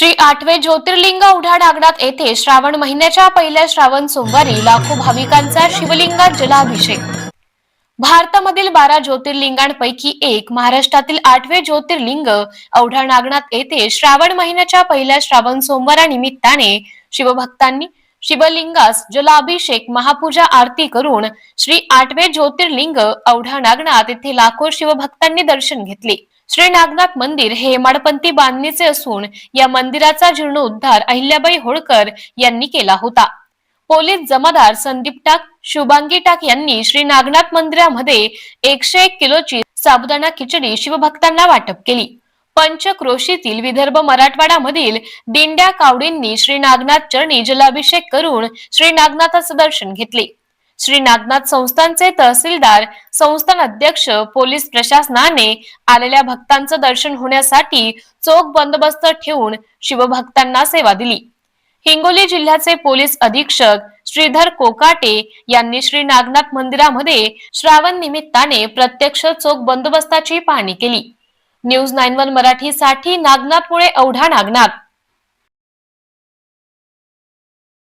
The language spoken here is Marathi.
श्री आठवे ज्योतिर्लिंग उढा डागडात येथे श्रावण महिन्याच्या पहिल्या श्रावण सोमवारी लाखो भाविकांचा शिवलिंगात जलाभिषेक. भारतामधील बारा ज्योतिर्लिंगांपैकी एक महाराष्ट्रातील आठवे ज्योतिर्लिंग औढा नागनाथ येथे श्रावण महिन्याच्या पहिल्या श्रावण सोमवारा निमित्ताने शिवभक्तांनी शिवलिंगास जलाभिषेक महापूजा आरती करून श्री आठवे ज्योतिर्लिंग औढा नागनाथ येथे लाखो शिवभक्तांनी दर्शन घेतले. श्री नागनाथ मंदिर हे हेमाडपंथी बांधणीचे असून या मंदिराचा जीर्णोद्धार अहिल्याबाई होळकर यांनी केला होता. पोलीस जमादार संदीप टाक शुभांगी टाक यांनी श्री नागनाथ मंदिरामध्ये एकशे एक किलोची साबुदाणा खिचडी शिवभक्तांना वाटप केली. पंचक्रोशीतील विदर्भ मराठवाडामधील दिंड्या कावडींनी श्री नागनाथ चरणी जलाभिषेक करून श्री नागनाथाचं दर्शन घेतले. श्री नागनाथ संस्थानचे तहसीलदार संस्थान अध्यक्ष पोलीस प्रशासनाने आलेल्या भक्तांचं दर्शन होण्यासाठी चोख बंदोबस्त ठेवून शिवभक्तांना सेवा दिली. हिंगोली जिल्ह्याचे पोलीस अधीक्षक श्रीधर कोकाटे यांनी श्री नागनाथ मंदिरामध्ये श्रावण निमित्ताने प्रत्यक्ष चोख बंदोबस्ताची पाहणी केली. न्यूज नाईन वन मराठी साठी नागनाथ मुळे औढा नागनाथ.